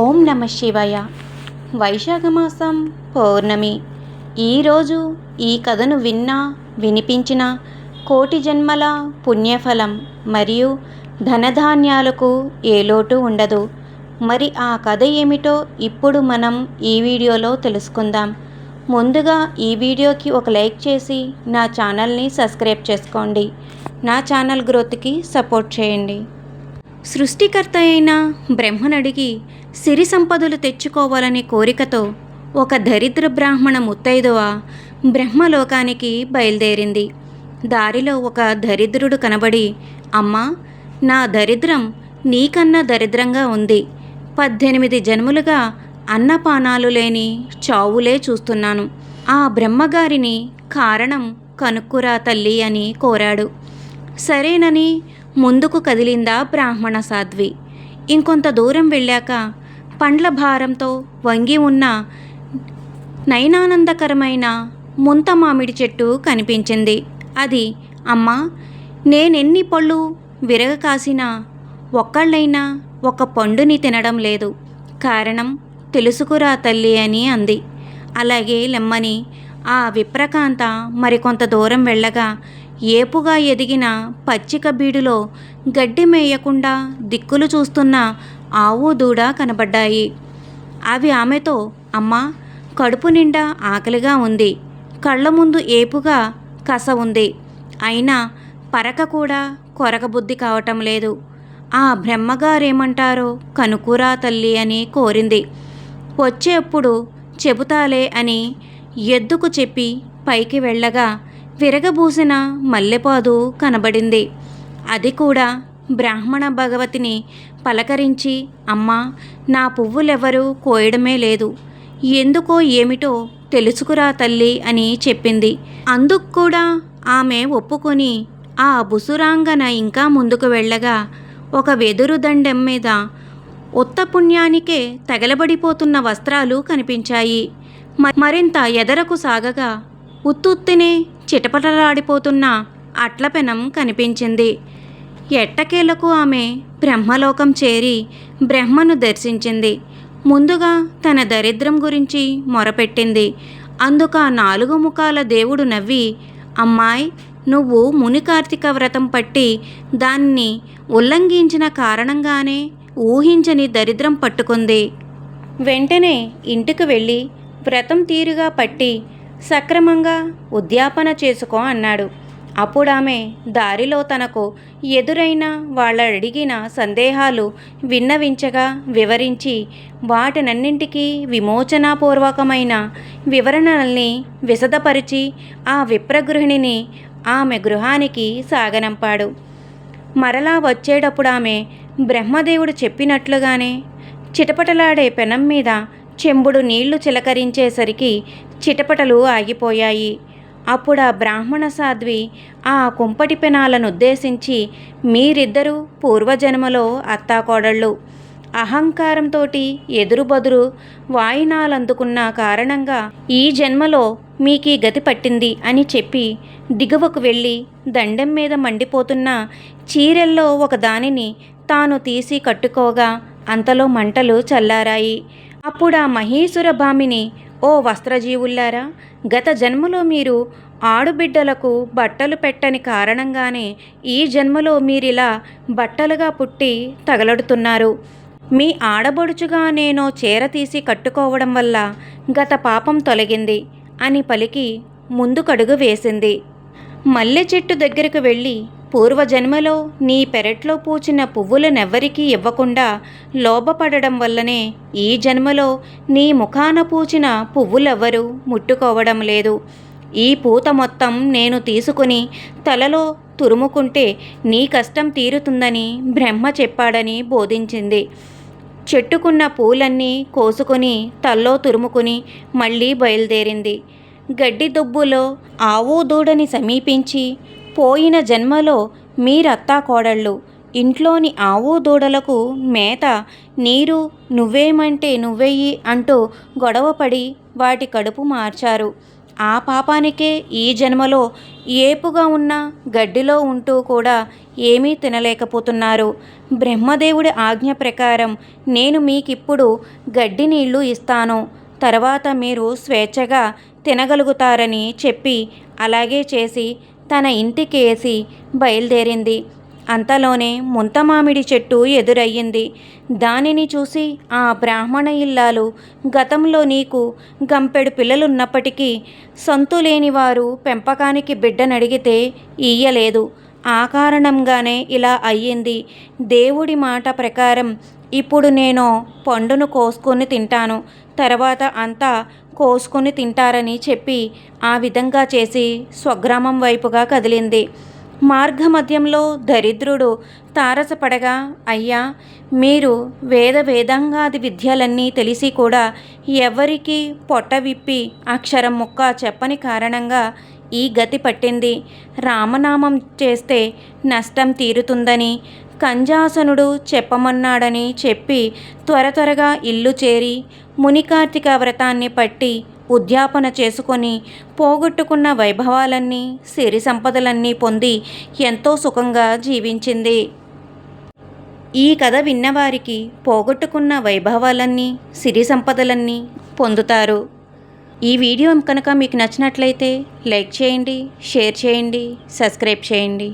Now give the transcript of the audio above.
ఓం నమ శివాయ. వైశాఖ మాసం పౌర్ణమి. ఈరోజు ఈ కథను విన్నా వినిపించిన కోటి జన్మల పుణ్యఫలం మరియు ధనధాన్యాలకు ఏ లోటు ఉండదు. మరి ఆ కథ ఏమిటో ఇప్పుడు మనం ఈ వీడియోలో తెలుసుకుందాం. ముందుగా ఈ వీడియోకి ఒక లైక్ చేసి నా ఛానల్ని సబ్స్క్రైబ్ చేసుకోండి. నా ఛానల్ గ్రోత్కి సపోర్ట్ చేయండి. సృష్టికర్త అయిన బ్రహ్మనడిగి సిరి సంపదలు తెచ్చుకోవాలనే కోరికతో ఒక దరిద్ర బ్రాహ్మణ ముత్తైదువ బ్రహ్మలోకానికి బయలుదేరింది. దారిలో ఒక దరిద్రుడు కనబడి అమ్మా నా దరిద్రం నీకన్నా దరిద్రంగా ఉంది. పద్దెనిమిది జన్ములుగా అన్నపానాలు లేని చావులే చూస్తున్నాను. ఆ బ్రహ్మగారిని కారణం కనుక్కురా తల్లి అని కోరాడు. సరేనని ముందుకు కదిలిందా బ్రాహ్మణ సాధ్వి. ఇంకొంత దూరం వెళ్ళాక పండ్ల భారంతో వంగి ఉన్న నయనానందకరమైన ముంత మామిడి చెట్టు కనిపించింది. అది అమ్మా నేనెన్ని పళ్ళు విరగ కాసినా ఒక్కళ్ళైనా ఒక పండుని తినడం లేదు. కారణం తెలుసుకురా తల్లి అని అంది. అలాగే లెమ్మని ఆ విప్రకాంత మరికొంత దూరం వెళ్ళగా ఏపుగా ఎదిగిన పచ్చిక బీడులో గడ్డి మేయకుండా దిక్కులు చూస్తున్న ఆవు దూడ కనబడ్డాయి. అవి ఆమెతో అమ్మా కడుపు నిండా ఆకలిగా ఉంది. కళ్ళ ముందు ఏపుగా కస ఉంది. అయినా పరక కూడా కొరకబుద్ధి కావటం లేదు. ఆ బ్రహ్మగారేమంటారో కనుకురా తల్లి అని కోరింది. వచ్చేప్పుడు చెబుతాలే అని ఎద్దుకు చెప్పి పైకి వెళ్ళగా విరగబూసిన మల్లెపాదు కనబడింది. అది కూడా బ్రాహ్మణ భగవతిని పలకరించి అమ్మా నా పువ్వులెవరూ కోయడమే లేదు. ఎందుకో ఏమిటో తెలుసుకురా తల్లి అని చెప్పింది. అందుకు కూడా ఆమె ఒప్పుకొని ఆ బుసురాంగన ఇంకా ముందుకు వెళ్ళగా ఒక వెదురు దండెం మీద ఉత్త పుణ్యానికే తగలబడిపోతున్న వస్త్రాలు కనిపించాయి. మ- మరింత ఎదరకు సాగగా ఉత్తుత్తినే చిటపటలాడిపోతున్న అట్లపెనం కనిపించింది. ఎట్టకేలకు ఆమె బ్రహ్మలోకం చేరి బ్రహ్మను దర్శించింది. ముందుగా తన దరిద్రం గురించి మొరపెట్టింది. అందుక నాలుగు ముఖాల దేవుడు నవ్వి అమ్మాయి నువ్వు ముని కార్తీక వ్రతం పట్టి దాన్ని ఉల్లంఘించిన కారణంగానే ఊహించని దరిద్రం పట్టుకుంది. వెంటనే ఇంటికి వెళ్ళి వ్రతం తీరుగా పట్టి సక్రమంగా ఉద్యాపన చేసుకో అన్నాడు. అప్పుడు ఆమె దారిలో తనకు ఎదురైన వాళ్ళ అడిగిన సందేహాలు విన్నవించగా వివరించి వాటినన్నింటికీ విమోచనాపూర్వకమైన వివరణల్ని విశదపరిచి ఆ విప్రగృహిణిని ఆమె గృహానికి సాగనంపాడు. మరలా వచ్చేటప్పుడు ఆమె బ్రహ్మదేవుడు చెప్పినట్లుగానే చిటపటలాడే పెనం మీద చెంబుడు నీళ్ళు చిలకరించేసరికి చిటపటలు ఆగిపోయాయి. అప్పుడు ఆ బ్రాహ్మణ సాధ్వి ఆ కుంపటి పెనాలను ఉద్దేశించి మీరిద్దరూ పూర్వజన్మలో అత్తాకోడళ్ళు. అహంకారంతో ఎదురుబదురు వాయినాలందుకున్న కారణంగా ఈ జన్మలో మీకీ గతి పట్టింది అని చెప్పి దిగువకు వెళ్ళి దండెం మీద మండిపోతున్న చీరెల్లో ఒక దానిని తాను తీసి కట్టుకోగా అంతలో మంటలు చల్లారాయి. అప్పుడు ఆ మహీసుర భామిని ఓ వస్త్రజీవుల్లారా! గత జన్మలో మీరు ఆడుబిడ్డలకు బట్టలు పెట్టని కారణంగానే ఈ జన్మలో మీరిలా బట్టలుగా పుట్టి తగలడుతున్నారు. మీ ఆడబడుచుగా నేను చీర తీసి కట్టుకోవడం వల్ల గత పాపం తొలగింది అని పలికి ముందుకడుగు వేసింది. మల్లె చెట్టు దగ్గరకు వెళ్ళి పూర్వజన్మలో నీ పెరట్లో పూచిన పువ్వులనెవ్వరికీ ఇవ్వకుండా లోభపడడం వల్లనే ఈ జన్మలో నీ ముఖాన పూచిన పువ్వులెవ్వరూ ముట్టుకోవడం లేదు. ఈ పూత మొత్తం నేను తీసుకుని తలలో తురుముకుంటే నీ కష్టం తీరుతుందని బ్రహ్మ చెప్పాడని బోధించింది. చెట్టుకున్న పూలన్నీ కోసుకొని తల్లో తురుముకుని మళ్ళీ బయలుదేరింది. గడ్డి దుబ్బులో ఆవు దూడని సమీపించి పోయిన జన్మలో మీరత్తా కోడళ్ళు ఇంట్లోని ఆవు దూడలకు మేత నీరు నువ్వేమంటే నువ్వెయ్యి అంటూ గొడవపడి వాటి కడుపు మార్చారు. ఆ పాపానికే ఈ జన్మలో ఏపుగా ఉన్న గడ్డిలో ఉంటూ కూడా ఏమీ తినలేకపోతున్నారు. బ్రహ్మదేవుడి ఆజ్ఞ ప్రకారం నేను మీకిప్పుడు గడ్డి నీళ్ళు ఇస్తాను. తర్వాత మీరు స్వేచ్ఛగా తినగలుగుతారని చెప్పి అలాగే చేసి తన ఇంటికేసి బయలుదేరింది. అంతలోనే ముంతమామిడి చెట్టు ఎదురయ్యింది. దానిని చూసి ఆ బ్రాహ్మణ ఇల్లాలు గతంలో నీకు గంపెడు పిల్లలున్నప్పటికీ సొంతు లేని వారు పెంపకానికి బిడ్డనడిగితే ఇయ్యలేదు. ఆ కారణంగానే ఇలా అయ్యింది. దేవుడి మాట ప్రకారం ఇప్పుడు నేను పండును కోసుకొని తింటాను తర్వాత అంతా కోసుకొని తింటారని చెప్పి ఆ విధంగా చేసి స్వగ్రామం వైపుగా కదిలింది. మార్గమధ్యంలో దరిద్రుడు తారసపడగా అయ్యా మీరు వేద వేదాంగాది విద్యలన్నీ తెలిసి కూడా ఎవరికి పొట్ట విప్పి అక్షరం ముక్క చెప్పని కారణంగా ఈ గతి పట్టింది. రామనామం చేస్తే నష్టం తీరుతుందని కంజాసనుడు చెప్పమన్నాడని చెప్పి త్వర త్వరగా ఇల్లు చేరి మునికార్తిక వ్రతాన్ని పట్టి ఉద్యాపన చేసుకొని పోగొట్టుకున్న వైభవాలన్నీ సిరి సంపదలన్నీ పొంది ఎంతో సుఖంగా జీవించింది. ఈ కథ విన్నవారికి పోగొట్టుకున్న వైభవాలన్నీ సిరి సంపదలన్నీ పొందుతారు. ఈ వీడియో కనుక మీకు నచ్చినట్లయితే లైక్ చేయండి షేర్ చేయండి సబ్స్క్రైబ్ చేయండి.